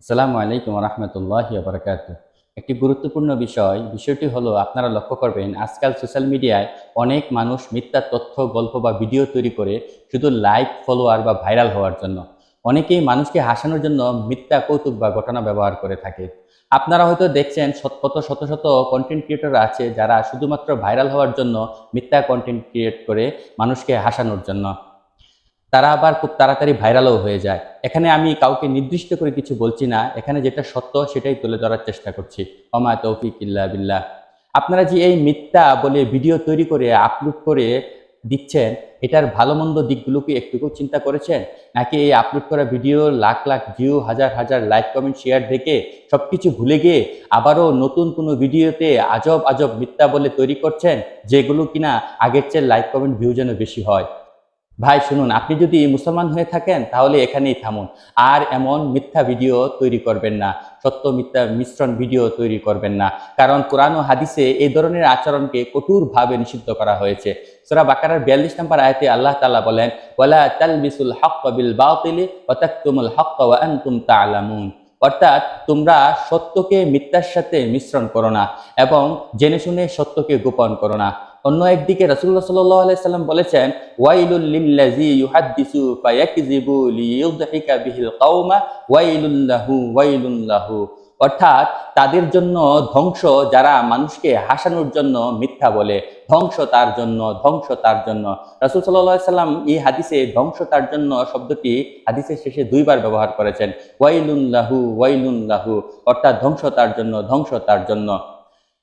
আসসালামু আলাইকুম রহমতুল্লাহ বারকাত একটি গুরুত্বপূর্ণ বিষয়, বিষয়টি হলো আপনারা লক্ষ্য করবেন, আজকাল সোশ্যাল মিডিয়ায় অনেক মানুষ মিথ্যা তথ্য, গল্প বা ভিডিও তৈরি করে শুধু লাইক, ফলোয়ার বা ভাইরাল হওয়ার জন্য। অনেকেই মানুষকে হাসানোর জন্য মিথ্যা কৌতুক বা ঘটনা ব্যবহার করে থাকে। আপনারা হয়তো দেখছেন কত শত শত কন্টেন্ট ক্রিয়েটর আছে যারা শুধুমাত্র ভাইরাল হওয়ার জন্য মিথ্যা কন্টেন্ট ক্রিয়েট করে মানুষকে হাসানোর জন্য। তারা আবার খুব তাড়াতাড়ি ভাইরালও হয়ে যায়। এখানে আমি কাউকে নির্দিষ্ট করে কিছু বলছি না, এখানে যেটা সত্য সেটাই তুলে ধরার চেষ্টা করছি। অমা তৌফিক ইল্লা বিল্লাহ। আপনারা যে এই মিথ্যা বলে ভিডিও তৈরি করে, আপলোড করে দিচ্ছেন, এটার ভালো মন্দ দিকগুলোকে একটুকু চিন্তা করেছেন? নাকি এই আপলোড করা ভিডিও লাখ লাখ ভিউ হাজার হাজার লাইক কমেন্ট শেয়ার দেখে সব কিছু ভুলে গিয়ে আবারও নতুন কোনো ভিডিওতে আজব আজব মিথ্যা বলে তৈরি করছেন, যেগুলো কিনা আগের চেয়ে লাইক কমেন্ট ভিউ যেন বেশি হয়? ভাই, শুনুন, আপনি যদি মুসলমান হয়ে থাকেন, তাহলে এখানেই থামুন। আর এমন মিথ্যা ভিডিও তৈরি করবেন না, সত্য মিথ্যা মিশ্রণ ভিডিও তৈরি করবেন না। কারণ কোরআন ও হাদিসে এই ধরনের আচরণকে কঠোরভাবে নিষিদ্ধ করা হয়েছে। সোরা বাকারার বিয়াল্লিশ নম্বর আয়াতে আল্লাহ তালা বলেন, ওয়ালা তালবিসুল হক্ক বিল তাকতুমুল হক্ক ওয়া আনতুম তা'লামুন অর্থাৎ তোমরা সত্যকে মিথ্যার সাথে মিশ্রণ করো না এবং জেনে শুনে সত্যকে গোপন করো না। অন্য একদিকে রাসূলুল্লাহ সাল্লাল্লাহু আলাইহি সাল্লাম বলেছেন, ওয়াইলুল ইউহাদ্দিসু ফায়াকযিবু লিইউদহিকা বিহিল কওমা ওয়াইলুল লাহু অর্থাৎ তাদের জন্য ধ্বংস যারা মানুষকে হাসানোর জন্য মিথ্যা বলে, ধ্বংস তার জন্য, ধ্বংস তার জন্য। রাসূল আলাইহি সাল্লাম এই হাদিসে ধ্বংস তার জন্য শব্দটি হাদিসের শেষে দুইবার ব্যবহার করেছেন, ওয়াইলুন লাহু ওয়াইলুন লাহু। অর্থাৎ ধ্বংস তার জন্য, ধ্বংস তার জন্য।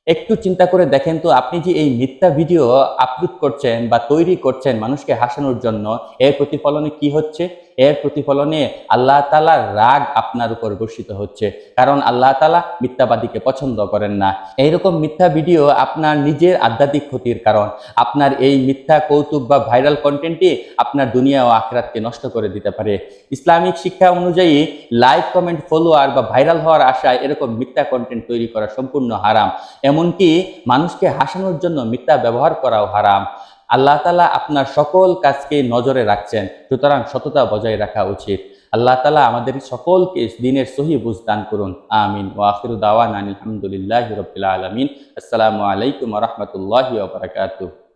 একটু চিন্তা করে দেখেন তো, আপনি যে এই মিথ্যা ভিডিও আপলোড করছেন বা তৈরি করছেন মানুষকে হাসানোর জন্য, এর প্রতিফলনে কি হচ্ছে? এর প্রতিফলনে আল্লাহ তালার রাগ আপনার উপর বর্ষিত হচ্ছে। কারণ আল্লাহ তালা মিথ্যাবাদীকে পছন্দ করেন না। এইরকম মিথ্যা ভিডিও আপনার নিজের আধ্যাত্মিক ক্ষতির কারণ। আপনার এই মিথ্যা কৌতুক বা ভাইরাল কন্টেন্টটি আপনার দুনিয়া ও আখরাতকে নষ্ট করে দিতে পারে। ইসলামিক শিক্ষা অনুযায়ী লাইক, কমেন্ট, ফলোয়ার বা ভাইরাল হওয়ার আশায় এরকম মিথ্যা কন্টেন্ট তৈরি করা সম্পূর্ণ হারাম। এমনকি মানুষকে হাসানোর জন্য মিথ্যা ব্যবহার করাও হারাম। আল্লাহ তালা আপনার সকল কাজকে নজরে রাখছেন, সুতরাং সততা বজায় রাখা উচিত। আল্লাহ তালা আমাদের সকলকে দিনের সহি বুঝ দান করুন। আমিন। ও আখির দাওয়ান আলহামদুলিল্লাহ রবিল আলমিন। আসসালামু আলাইকুম রহমতুল্লাহ বারকাতুহ।